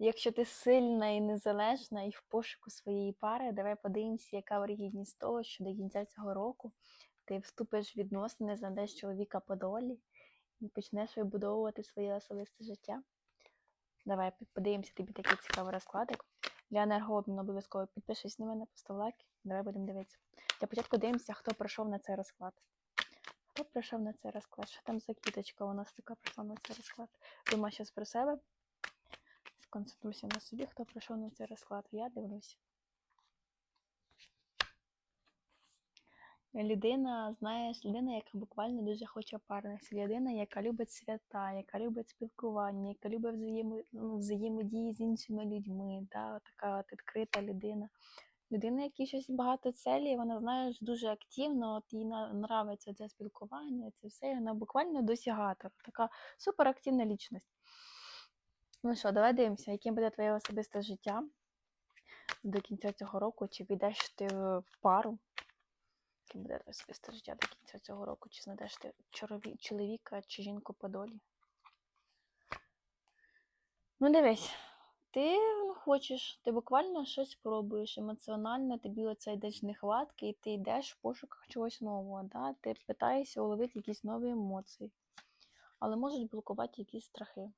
Якщо ти сильна і незалежна, і в пошуку своєї пари, давай подивимося, яка вирогідність того, що до кінця цього року ти вступиш в відносини, знайдеш чоловіка по долі і почнеш вибудовувати своє особисте життя. Давай подивимося тобі такий цікавий розкладик. Для енергообміну обов'язково підпишись на мене, постав лайк. Давай будемо дивитися. Для початку дивимося, хто пройшов на цей розклад. Хто пройшов на цей розклад? Що там за квіточка у нас така пройшла на цей розклад? Думаю щас про себе. Сконцентруйся на собі, хто пройшов на цей розклад. Я дивлюсь. Людина, знаєш, людина, яка буквально дуже хоче парності, людина, яка любить свята, яка любить спілкування, яка любить взаємо, ну, взаємодії з іншими людьми, да, така от відкрита людина. Людина, якій щось багато целей, вона, знаєш, дуже активно, от їй нравиться це спілкування, це все, вона буквально досягатор, така суперактивна лічність. Ну що, давай дивимося, яким буде твоє особисте життя до кінця цього року, чи підеш ти в пару, яким буде твоє особисте життя до кінця цього року, чи знайдеш ти чоловіка чи жінку по долі. Ну, дивись, ти ну, хочеш, ти буквально щось пробуєш емоціонально, тобі оце йдеш нехватки, і ти йдеш в пошуках чогось нового. Да? Ти питаєшся уловити якісь нові емоції, але можуть блокувати якісь страхи.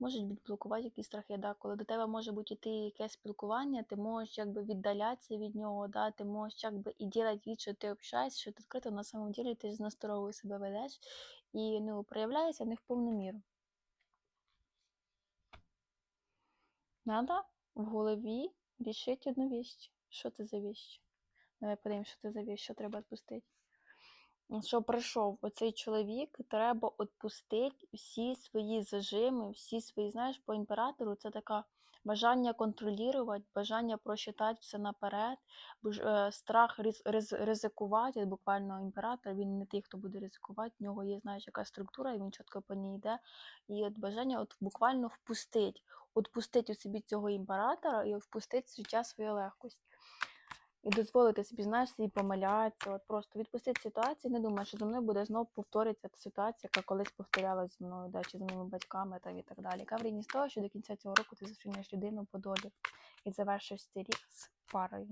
Можуть відблокувати якісь страхи, да? коли до тебе може бути йти якесь спілкування, ти можеш якби віддалятися від нього, да? ти можеш якби і робити від, що ти общаєшся, що ти відкрито на самом деле ти ж насторовою себе ведеш і ну, проявляється не в повну міру. Надо в голові рішити одну віщ. Що це за віщ? Давай подивимось, що це за віщ, що треба відпустити. Що прийшов оцей чоловік, треба відпустити всі свої зажими, всі свої, знаєш, по імператору це таке бажання контролювати, бажання просчитати все наперед, е, страх риз- риз- ризикувати. Буквально імператор, він не той, хто буде ризикувати, в нього є, знаєш, яка структура, і він чітко по ній йде. І от бажання от буквально впустити, відпустити у собі цього імператора і впустити в життя свою легкость. І дозволити собі, знаєш, собі помилятися, от просто відпустити ситуацію, не думай, що зі мною буде знову повторитися та ситуація, яка колись повторялася зі мною, да, чи з моїми батьками там, і так далі. Яка врідність того, що до кінця цього року ти зустрінеш людину по долі і завершиш цей рік з парою.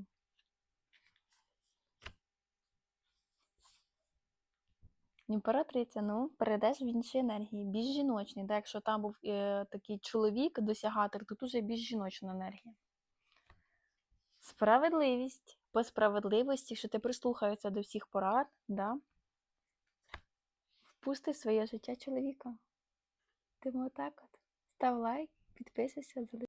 Імператриця, ну, перейдеш в інші енергії, більш жіночні. Да? Якщо там був е, такий чоловік, досягатор, то тут вже більш жіночна енергія. Справедливість. По справедливості, що ти прислухаєшся до всіх порад, да? впусти своє життя чоловіка. Тому отак от. Став лайк, підписуйся.